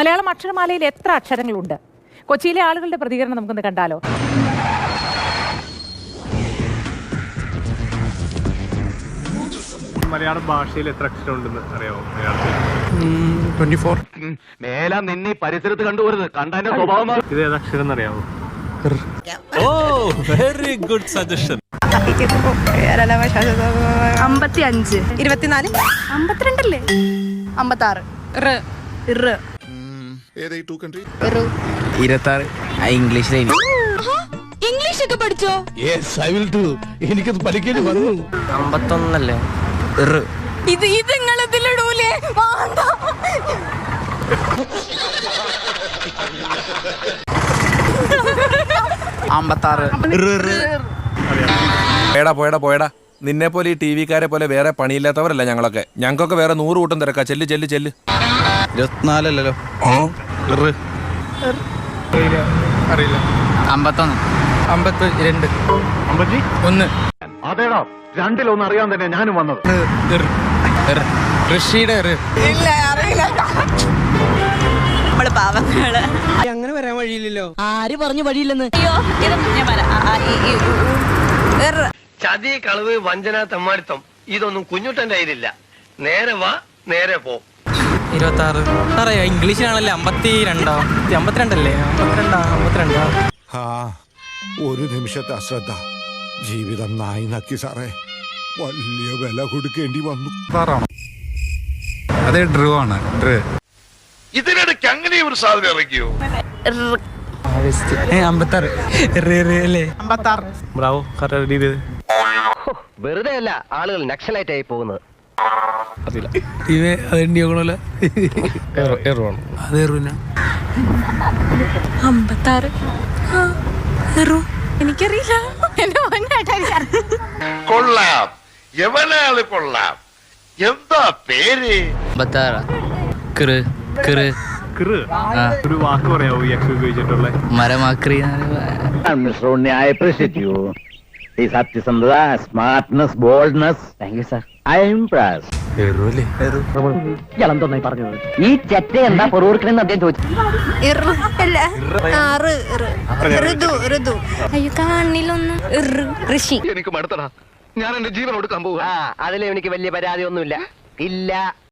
മലയാളം അക്ഷരമാലയിൽ എത്ര അക്ഷരങ്ങളുണ്ട്? കൊച്ചിയിലെ ആളുകളുടെ പ്രതികരണം നമുക്കൊന്ന് കണ്ടാലോ? മലയാള ഭാഷയിൽ എത്ര അക്ഷരം ഉണ്ടെന്ന് അറിയാമോ ട്വന്റി ഫോർ മേല നിന്നെ പരിസരത്ത് കണ്ടുപോരുത്. കണ്ടതിന്റെ സ്വഭാവം ഇത് ഏത് അക്ഷരം എന്നറിയാമോ ഓ വെരി ഗുഡ് സജഷൻ അമ്പത്തി അഞ്ച് ഇരുപത്തിനാല് അമ്പത്തിരണ്ടല്ലേ അമ്പത്തി ആറ് ഇരുപത്താറ്. ഇംഗ്ലീഷിലെ ഇംഗ്ലീഷ് ഒക്കെ പഠിച്ചോ? എനിക്കത് പഠിക്കേണ്ടി വന്നു. അമ്പത്തൊന്നല്ലേ? ഇറ്. ഇത് ഇത് നിങ്ങൾ ഇതിലിടൂലേ വേണ്ട അമ്പത്താറ്. പോയടാ പോയടാ പോയടാ. നിന്നെ പോലെ ഈ ടി വിക്കാരെ പോലെ വേറെ പണിയില്ലാത്തവരല്ല ഞങ്ങളൊക്കെ. ഞങ്ങൾക്കൊക്കെ വേറെ നൂറ് കൂട്ടം തിരക്കാ. ചെല്ല് ചെല്ല് ചെല്ല്. ഇരുപത്തിനാലല്ലോ അറിയില്ല. അമ്പത്തൊന്ന്. അമ്പത്തി രണ്ട് അമ്പത്തി? ഒന്ന്. അതേടാ രണ്ടിലൊന്നും അറിയാൻ തന്നെ ഞാനും വന്നത്. ഋഷിയുടെ ഇല്ല അറിയില്ല. നമ്മൾ പാവങ്ങൾ. ആര് പറഞ്ഞു വഴിയില്ലെന്ന്? അയ്യോ ഞാൻ പറയാം. ചതി കളവ് വഞ്ചന തെമ്മാടിത്തം. ഇതൊന്നും കുഞ്ഞുട്ടന്റെ കയ്യിലില്ല. നേരെ വാ നേരെ പോ. ഇരുപത്തി ആറ് സാറേ ഇംഗ്ലീഷിനാണല്ലേ അമ്പത്തി രണ്ടോ അമ്പത്തിരണ്ടല്ലേ? അമ്പത്തിരണ്ടാ? അമ്പത്തിരണ്ടോ? ആ ഒരു നിമിഷത്തെ അശ്രദ്ധ. ജീവിതം നായി നക്കി സാറേ. വലിയ വില കൊടുക്കേണ്ടി വന്നു. അതെ ഡ്രൂ ആണ്. ഡ്രൂ. ഇതിനിടയ്ക്ക് അങ്ങനെ ഒരു സാധനം ചെയ്ത് വെറുതെ അല്ല? ആളുകൾ നക്സലൈറ്റ് ആയി പോകുന്നത്. ഇവ അതെ അമ്പത്താറ്. ഇറു. എനിക്കറിയില്ല. എന്റെ കൊള്ളാം. എവനാൾ കൊള്ളാം? എന്താ പേര്? അമ്പത്താറ്. കിറ് കിറ് കൃ. ഒരു വാക്ക് പറയാമോ ഈ അക്ഷരം ഉപയോഗിച്ചിട്ടുള്ള? മരമാക്രി ഐ അപ്രീഷിയേറ്റ് യു ഈ സത്യസന്ധത smartness boldness thank you sir I am impress ഇയാളെന്തോന്നായി പറഞ്ഞത്? ഈ ചെറ്റ എന്താ പൊറുവർക്കണെന്ന് അദ്ദേഹം ചോദിച്ചു. ഇറു. അല്ല ആറ് ഇറ്. ഋതു ഋതു. അയ്യോ കാണിലൊന്നും. ഇറു. ഋഷി. എനിക്ക് മടുത്തടാ. ഞാൻ എന്റെ ജീവൻ കൊടുക്കാൻ പോവുക അതിലെ എനിക്ക് വലിയ പരാതി ഒന്നുമില്ല ഇല്ല.